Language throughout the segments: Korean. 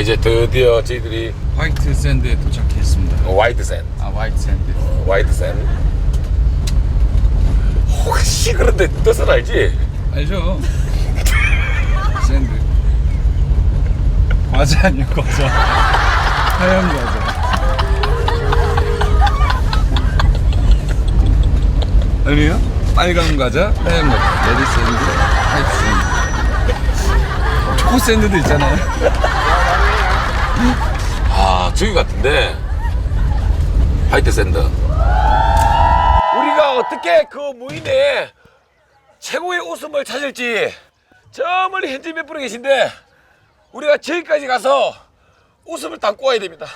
이제 드디어 저희들이 화이트 샌드에 도착했습니다. 화이트 샌, 아 화이트 샌드. 화이트 샌. 혹시 그런데 뜻은 알지? 알죠? 샌드. 과자 아니야 과자. 하얀 과자. 아니요? 빨간 과자, 하얀 과자. 레드 샌드, 화이트 샌드. 초코 샌드도 있잖아요. 아 저기 같은데 화이트 샌드. 우리가 어떻게 그 무인의 최고의 웃음을 찾을지 저 멀리 현지 몇 분이 계신데 우리가 저기까지 가서 웃음을 담고 와야 됩니다.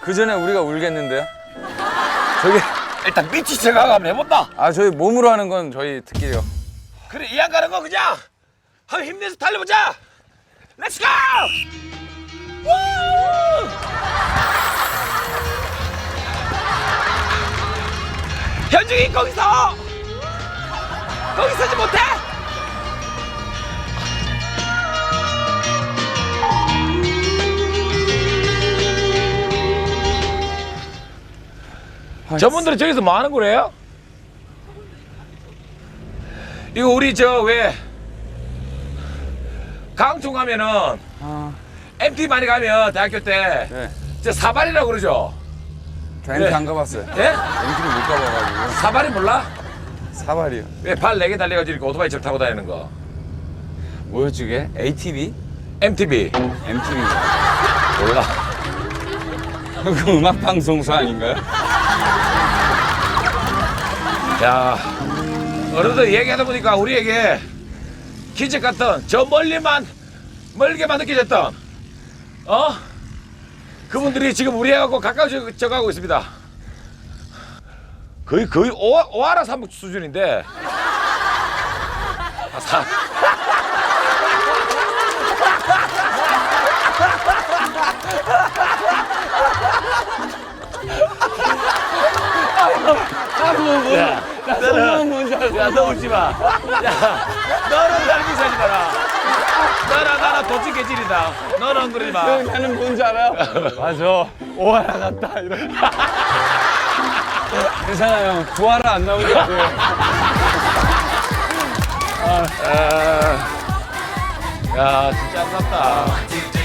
그 전에 우리가 울겠는데요? 저기 일단 미치 생각 한번 해본다. 아 저희 몸으로 하는 건 저희 특기요. 그래 이안 가는 거 그냥 한번 힘내서 달려보자. 렛츠 고! 현중이 거기서 거기 서지 못해? 저분들이 저기서 뭐 하는 거래요? 이거 우리 저 왜 강촌 가면은 아, MT 많이 가면 대학교 때 네. 저 사발이라고 그러죠. 저 MT 네. 안 가봤어요. 예? MT를 못 가봐가지고 사발이 몰라? 사발이요. 왜 발 네 개 달려가지고 이렇게 오토바이처럼 타고 다니는 거. 뭐였지 그게? ATV? MTB MTV. 몰라. 그 음악 방송사 아닌가요? 야 어른들 얘기하다 보니까 우리에게 기적 같던 저 멀리만 멀게만 느껴졌던 어 그분들이 지금 우리하고 가까워져 가고 있습니다. 거의 거의 오하, 오하라 삼국 수준인데. 아, 사, 야, 뭔지 알아. 야, 너 울지 마. 야, 너는 날기 사지 마라. 너랑 나랑 도찐 개질이다. 너는 그러지 마. 나는 뭔지 알아요? 맞아. 오하라 같다 이런. 괜찮아요. 구하라 안 나오는 것 같아요. 야, 진짜 아깝다.